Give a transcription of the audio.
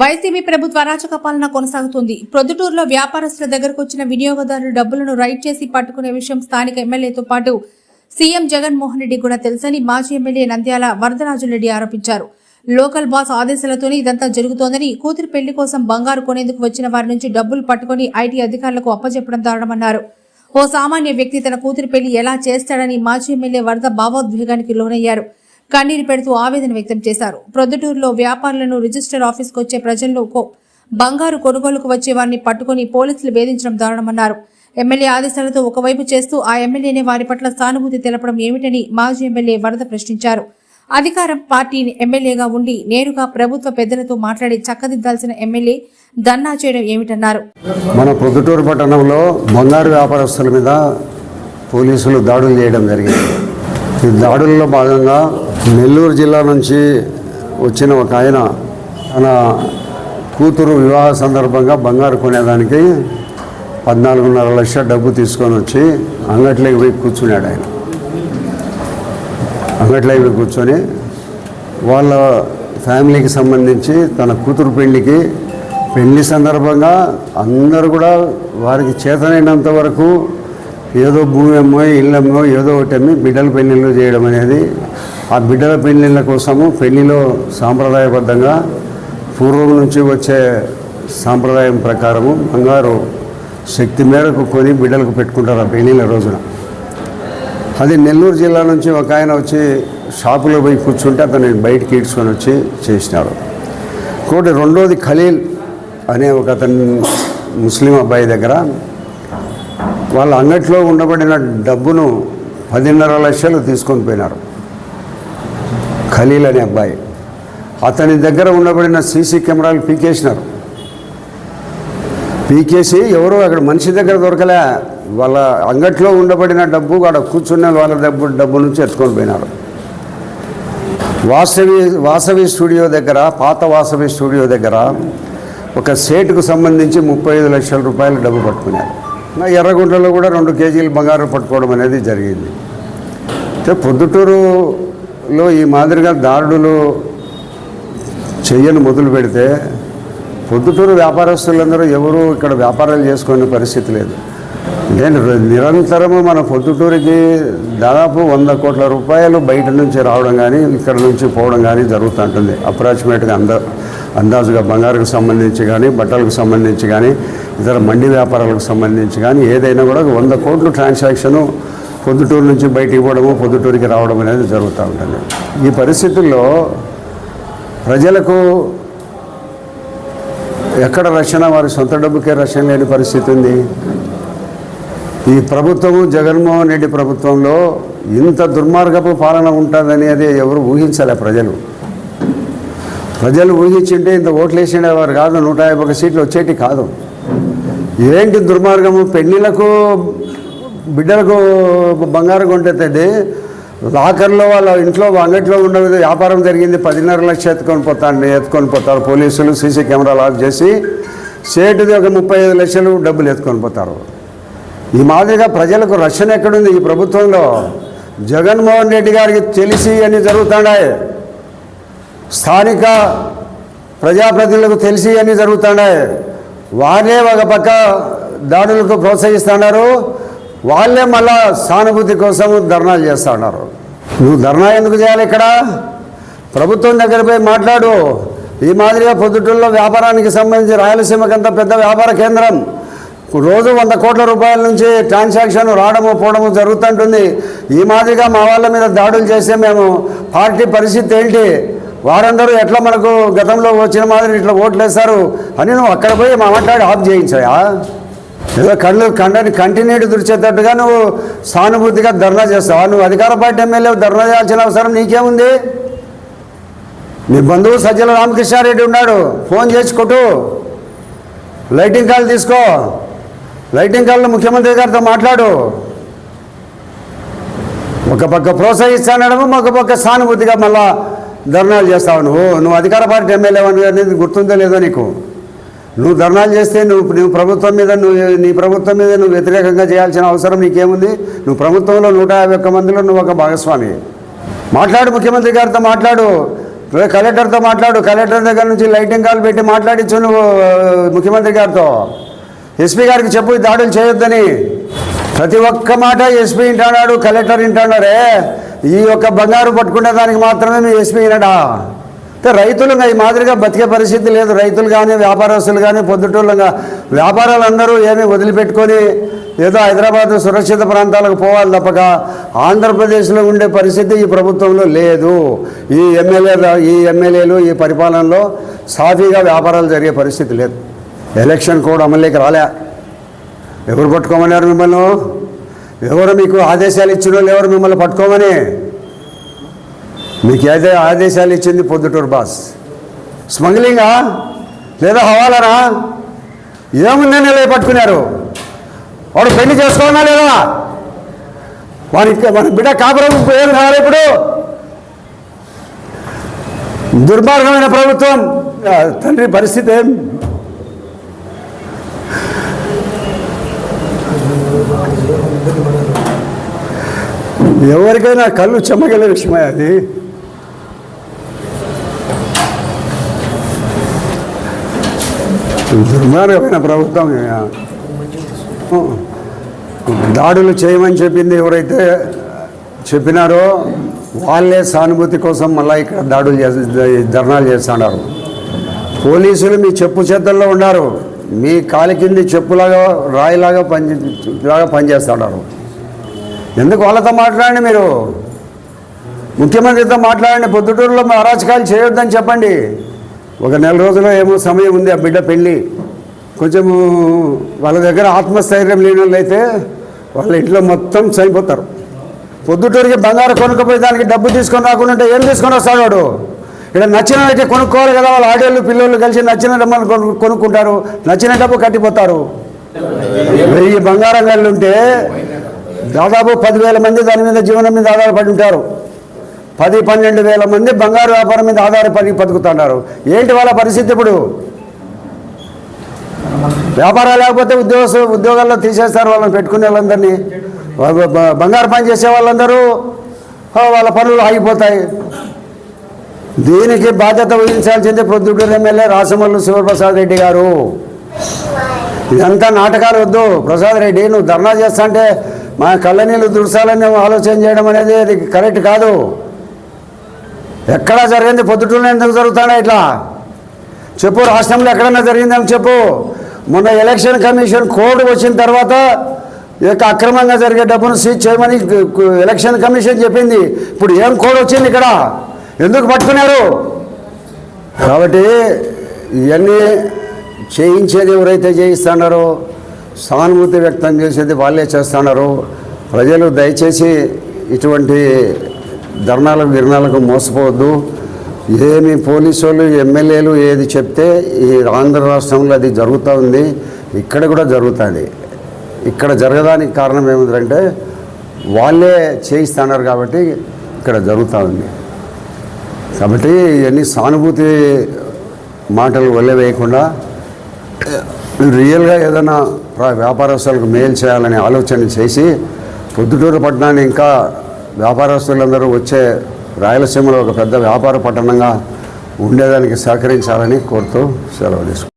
YCP ప్రభుత్వ అరాచక పాలన కొనసాగుతుంది. ప్రొద్దుటూరులో వ్యాపారస్తుల దగ్గరకు వచ్చిన వినియోగదారులు డబ్బులను రైట్ చేసి పట్టుకునే విషయం స్థానిక ఎమ్మెల్యేతో పాటు సీఎం జగన్మోహన్ రెడ్డి కూడా తెలుసని మాజీ ఎమ్మెల్యే నంద్యాల వరదరాజులరెడ్డి ఆరోపించారు. లోకల్ బాస్ ఆదేశాలతోనే ఇదంతా జరుగుతోందని కూతురు పెళ్ళి కోసం బంగారు కొనేందుకు వచ్చిన వారి నుంచి డబ్బులు పట్టుకుని ఐటీ అధికారులకు అప్పచెప్పడం దారుణమన్నారు. ఓ సామాన్య వ్యక్తి తన కూతురు పెళ్ళి ఎలా చేస్తాడని మాజీ ఎమ్మెల్యే వరద భావోద్వేగానికి లోనయ్యారు. కన్నీరు పెడుతూ ఆవేదన వ్యక్తం చేశారు. ప్రొద్దుటూరులో వ్యాపారులను రిజిస్టర్ ఆఫీస్కు వచ్చే ప్రజల్లో బంగారు కొనుగోలుకు వచ్చే వారిని పట్టుకుని పోలీసులు వేధించడం దారుణమన్నారు. ఎమ్మెల్యే ఆదేశాలతో ఒకవైపు చేస్తూ ఆ ఎమ్మెల్యేనే వారి పట్ల సానుభూతి తెలపడం ఏమిటని మాజీ ఎమ్మెల్యే వరద ప్రశ్నించారు. అధికారం పార్టీ ఎమ్మెల్యేగా ఉండి నేరుగా ప్రభుత్వ పెద్దలతో మాట్లాడి చక్కదిద్దాల్సిన ఎమ్మెల్యే దన్నా చేయడం ఏమిటన్నారు. మన పొద్దుటూరు పట్టణంలో బంగారు వ్యాపారస్తుల మీద పోలీసులు దాడులు చేయడం జరిగింది. ఈ దాడుల్లో భాగంగా నెల్లూరు జిల్లా నుంచి వచ్చిన ఒక ఆయన తన కూతురు వివాహ సందర్భంగా బంగారు కొనేదానికి పద్నాలుగున్నర లక్షల డబ్బు తీసుకొని వచ్చి అంగట్లోకి పోయి కూర్చున్నాడు ఆయన. అంగట్లోకి పోయి కూర్చొని వాళ్ళ ఫ్యామిలీకి సంబంధించి తన కూతురు పెళ్ళికి పెళ్ళి సందర్భంగా అందరూ కూడా వారికి చేతనైనంత వరకు ఏదో భూమి అమ్మో ఇళ్ళమ్మో ఏదో ఒకటి అమ్మి బిడ్డల పెళ్ళిళ్ళు చేయడం అనేది ఆ బిడ్డల పెళ్ళిళ్ళ కోసము పెళ్ళిలో సాంప్రదాయబద్ధంగా పూర్వం నుంచి వచ్చే సాంప్రదాయం ప్రకారము బంగారు శక్తి మేరకు కొని బిడ్డలకు పెట్టుకుంటారు ఆ పెళ్ళిళ్ళ రోజున. అది నెల్లూరు జిల్లా నుంచి ఒక ఆయన వచ్చి షాపులో పోయి కూర్చుంటే అతను బయటికి ఈడ్చుకొని వచ్చి చేసినాడు. ఇంకోటి రెండోది ఖలీల్ అనే ఒక అతను ముస్లిం అబ్బాయి దగ్గర వాళ్ళ అంగట్లో ఉండబడిన డబ్బును పదిన్నర లక్షలు తీసుకొని పోయినారు. ఖలీల్ అనే అబ్బాయి. అతని దగ్గర ఉండబడిన సీసీ కెమెరాలు పీకేసినారు. పీకేసి ఎవరో అక్కడ మనిషి దగ్గర దొరకలే. వాళ్ళ అంగట్లో ఉండబడిన డబ్బు అక్కడ కూర్చున్న వాళ్ళ డబ్బు డబ్బు నుంచి ఎత్తుకొని పోయినారు. వాసవి వాసవి స్టూడియో దగ్గర పాత వాసవి స్టూడియో దగ్గర ఒక సేటుకు సంబంధించి ముప్పై ఐదు లక్షల రూపాయలు డబ్బు పట్టుకున్నారు. ఎర్రగుంటలో కూడా రెండు కేజీలు బంగారం పట్టుకోవడం అనేది జరిగింది. అయితే పొద్దుటూరులో ఈ మాదిరిగా దారుడులు చెయ్యను మొదలు పెడితే పొద్దుటూరు వ్యాపారస్తులందరూ ఎవరు ఇక్కడ వ్యాపారాలు చేసుకునే పరిస్థితి లేదు. నేను నిరంతరము మన పొద్దుటూరికి దాదాపు వంద కోట్ల రూపాయలు బయట నుంచి రావడం కానీ ఇక్కడ నుంచి పోవడం కానీ జరుగుతుంటుంది. అప్రాక్సిమేట్గా అంద అందాజుగా బంగారుకు సంబంధించి కానీ బట్టలకు సంబంధించి కానీ ఇతర మండి వ్యాపారాలకు సంబంధించి కానీ ఏదైనా కూడా వంద కోట్లు ట్రాన్సాక్షను పొద్దుటూరు నుంచి బయటికి పోవడము పొద్దుటూరికి రావడం అనేది జరుగుతూ ఉంటుంది. ఈ పరిస్థితుల్లో ప్రజలకు ఎక్కడ రక్షణ వారి సొంత డబ్బుకే రక్షణ లేని పరిస్థితి ఉంది. ఈ ప్రభుత్వము జగన్మోహన్ రెడ్డి ప్రభుత్వంలో ఇంత దుర్మార్గపు పాలన ఉంటుందని అది ఎవరు ఊహించలే ప్రజలు. ప్రజలు ఊహించింటే ఇంత ఓట్లు వేసిండేవారు కాదు నూట యాభై ఒక సీట్లు వచ్చేటి కాదు. ఏంటి దుర్మార్గము? పెళ్ళిళ్ళకు బిడ్డలకు బంగారం కొంటే లాకర్లో వాళ్ళ ఇంట్లో అంగట్లో ఉన్న వ్యాపారం జరిగింది. పదిన్నర లక్షలు ఎత్తుకొని పోతాను ఎత్తుకొని పోతారు. పోలీసులు సీసీ కెమెరాలు ఆఫ్ చేసి సేటుది ఒక ముప్పై ఐదు లక్షలు డబ్బులు ఎత్తుకొని పోతారు. ఈ మాదిరిగా ప్రజలకు రక్షణ ఎక్కడుంది ఈ ప్రభుత్వంలో? జగన్మోహన్ రెడ్డి గారికి తెలిసి అని జరుగుతున్నాయి స్థానిక ప్రజాప్రతినిధులకు తెలిసి అని జరుగుతున్నాయి వారే ఒక పక్క దాడులకు ప్రోత్సహిస్తున్నారు వాళ్ళే మళ్ళా సానుభూతి కోసం ధర్నాలు చేస్తూ ఉన్నారు నువ్వు ధర్నా ఎందుకు చేయాలి ఇక్కడ? ప్రభుత్వం దగ్గర పోయి మాట్లాడు. ఈ మాదిరిగా పొద్దుటూళ్ళలో వ్యాపారానికి సంబంధించి రాయలసీమకంతా పెద్ద వ్యాపార కేంద్రం. రోజు వంద కోట్ల రూపాయల నుంచి ట్రాన్సాక్షన్ రావడము పోవడము జరుగుతుంటుంది. ఈ మాదిరిగా మా వాళ్ళ మీద దాడులు చేస్తే మేము పార్టీ పరిస్థితి ఏంటి? వారందరూ ఎట్లా మనకు గతంలో వచ్చిన మాదిరి ఇట్లా ఓట్లు వేస్తారు అని నువ్వు అక్కడ పోయి మా మాట్లాడి ఆఫ్ చేయించాయా ఏదో కళ్ళు కండని కంటిన్యూటీ దుడిచేటట్టుగా నువ్వు సానుభూతిగా ధర్నా చేస్తావా? నువ్వు అధికార పార్టీ ఎమ్మెల్యే ధర్నా చేయాల్సిన అవసరం నీకేముంది? నీ బంధువు సజ్జల రామకృష్ణారెడ్డి ఉన్నాడు. ఫోన్ చేసి కొట్టు. లైటింగ్ కాల్ తీసుకో. లైటింగ్ కాల్లో ముఖ్యమంత్రి గారితో మాట్లాడు. ఒక పక్క ప్రోత్సహిస్తానడము ఒక పక్క సానుభూతిగా మళ్ళా ధర్నాలు చేస్తావు నువ్వు. నువ్వు అధికార పార్టీ ఎమ్మెల్యే అనేది గుర్తుందో లేదో నీకు? నువ్వు ధర్నాలు చేస్తే నువ్వు నువ్వు ప్రభుత్వం మీద నువ్వు నీ ప్రభుత్వం మీద నువ్వు వ్యతిరేకంగా చేయాల్సిన అవసరం నీకేముంది? నువ్వు ప్రభుత్వంలో నూట యాభై ఒక్క మందిలో నువ్వు ఒక భాగస్వామి. మాట్లాడు ముఖ్యమంత్రి గారితో మాట్లాడు. కలెక్టర్తో మాట్లాడు. కలెక్టర్ దగ్గర నుంచి లైటింగ్ కాల్ పెట్టి మాట్లాడించు నువ్వు ముఖ్యమంత్రి గారితో. ఎస్పీ గారికి చెప్పు ఈ దాడులు చేయొద్దని. ప్రతి ఒక్క మాట ఎస్పీ వింటున్నాడు కలెక్టర్ వింటున్నారే ఈ యొక్క బంగారు పట్టుకునే దానికి మాత్రమే మీ ఎస్పీ వినడా రైతులుగా రైతులు ఈ మాదిరిగా బతికే పరిస్థితి లేదు. రైతులు కానీ వ్యాపారస్తులు కానీ పొద్దుటూళ్ళంగా వ్యాపారాలు అందరూ ఏమీ వదిలిపెట్టుకొని ఏదో హైదరాబాద్ సురక్షిత ప్రాంతాలకు పోవాలి తప్పక. ఆంధ్రప్రదేశ్లో ఉండే పరిస్థితి ఈ ప్రభుత్వంలో లేదు. ఈ ఎమ్మెల్యే ఈ ఎమ్మెల్యేలు ఈ పరిపాలనలో సాఫీగా వ్యాపారాలు జరిగే పరిస్థితి లేదు. ఎలక్షన్ కోడ్ అమలులోకి రాలే. ఎవరు పట్టుకోమన్నారు మిమ్మల్ని? ఎవరు మీకు ఆదేశాలు ఇచ్చిన వాళ్ళు ఎవరు మిమ్మల్ని పట్టుకోమని? మీకు ఏదే ఆదేశాలు ఇచ్చింది పొద్దుటూరు బాస్? స్మగ్లింగా? లేదా హవాలనా? ఏముందని ఇలా పట్టుకున్నారు? వాడు పెళ్ళి చేసుకోవాలా లేదా? వానికి మన బిడ్డ కాపురం ఏం కావాలి ఇప్పుడు? దుర్మార్గమైన ప్రభుత్వం. తండ్రి పరిస్థితి ఏం? ఎవరికైనా కళ్ళు చెమ్మగల విషయమే అది. దుర్మార్గమైన ప్రభుత్వం దాడులు చేయమని చెప్పింది ఎవరైతే చెప్పినారో వాళ్ళే సానుభూతి కోసం మళ్ళీ ఇక్కడ దాడులు చేసి ధర్నాలు చేస్తున్నారు. పోలీసులు మీ చెప్పు చేతల్లో ఉన్నారు. మీ కాలి కింది చెప్పులాగా రాయిలాగా పని లాగా పనిచేస్తున్నారు ఎందుకు వాళ్ళతో మాట్లాడండి మీరు? ముఖ్యమంత్రితో మాట్లాడండి. పొద్దుటూరులో మా అరాచకాలు చేయొద్దని చెప్పండి. ఒక నెల రోజుల్లో ఏమో సమయం ఉంది ఆ బిడ్డ పెళ్ళి. కొంచెము వాళ్ళ దగ్గర ఆత్మస్థైర్యం లేని అయితే వాళ్ళ ఇంట్లో మొత్తం చనిపోతారు. పొద్దుటూరికి బంగారు కొనుక్కపోయి దానికి డబ్బు తీసుకొని రాకుండా ఉంటే ఏం తీసుకొని వస్తాడు వాడు? ఇక్కడ నచ్చినట్టు కొనుక్కోవాలి కదా వాళ్ళ ఆడేళ్ళు పిల్లలు కలిసి నచ్చిన డబ్బులు కొనుక్కుంటారు. నచ్చిన డబ్బు కట్టిపోతారు. వెయ్యి బంగారం గళ్ళు ఉంటే దాదాపు పదివేల మంది దాని మీద జీవనం మీద ఆధారపడి ఉంటారు. పది పన్నెండు వేల మంది బంగారు వ్యాపారం మీద ఆధారపడి బతుకుతున్నారు ఏంటి వాళ్ళ పరిస్థితి ఇప్పుడు? వ్యాపారాలు లేకపోతే ఉద్యోగ ఉద్యోగాల్లో తీసేస్తారు వాళ్ళని పెట్టుకునే వాళ్ళందరినీ. బంగారు పని చేసే వాళ్ళందరూ వాళ్ళ పనులు ఆగిపోతాయి. దీనికి బాధ్యత వహించాల్సింది ప్రొద్దుటూరు ఎమ్మెల్యే రాసమల్లు శివప్రసాద్ రెడ్డి గారు. ఇదంతా నాటకాలు వద్దు. ప్రసాద్ రెడ్డి నువ్వు ధర్నా చేస్తా అంటే మా కళ్ళ నీళ్ళు దుర్సాలని ఆలోచన చేయడం అనేది అది కరెక్ట్ కాదు. ఎక్కడా జరిగింది? పొద్దుటూరులో ఎందుకు జరుగుతాడా ఇట్లా? చెప్పు రాష్ట్రంలో ఎక్కడన్నా జరిగిందని చెప్పు. మొన్న ఎలక్షన్ కమిషన్ కోడ్ వచ్చిన తర్వాత ఇక యొక్క అక్రమంగా జరిగే డబ్బును సీజ్ చేయమని ఎలక్షన్ కమిషన్ చెప్పింది. ఇప్పుడు ఏం కోడ్ వచ్చింది ఇక్కడ? ఎందుకు పట్టుకున్నారు? కాబట్టి ఇవన్నీ చేయించేది ఎవరైతే చేయిస్తున్నారో సానుభూతి వ్యక్తం చేసేది వాళ్ళే చేస్తున్నారు. ప్రజలు దయచేసి ఇటువంటి ధర్నాలకు విరణాలకు మోసపోవద్దు. ఏమి పోలీసు వాళ్ళు ఎమ్మెల్యేలు ఏది చెప్తే ఈ ఆంధ్ర రాష్ట్రంలో అది జరుగుతూ ఉంది. ఇక్కడ కూడా జరుగుతుంది. ఇక్కడ జరగడానికి కారణం ఏమిటంటే వాళ్ళే చేయిస్తున్నారు కాబట్టి ఇక్కడ జరుగుతూ ఉంది. కాబట్టి ఇవన్నీ సానుభూతి మాటలు వల్లవేయకుండా రియల్గా ఏదైనా వ్యాపారస్తులకు మేలు చేయాలనే ఆలోచన చేసి పొద్దుటూరు పట్టణాన్ని ఇంకా వ్యాపారస్తులందరూ వచ్చే రాయలసీమలో ఒక పెద్ద వ్యాపార పట్టణంగా ఉండేదానికి సహకరించాలని కోరుతూ సెలవు తీసుకుంటాను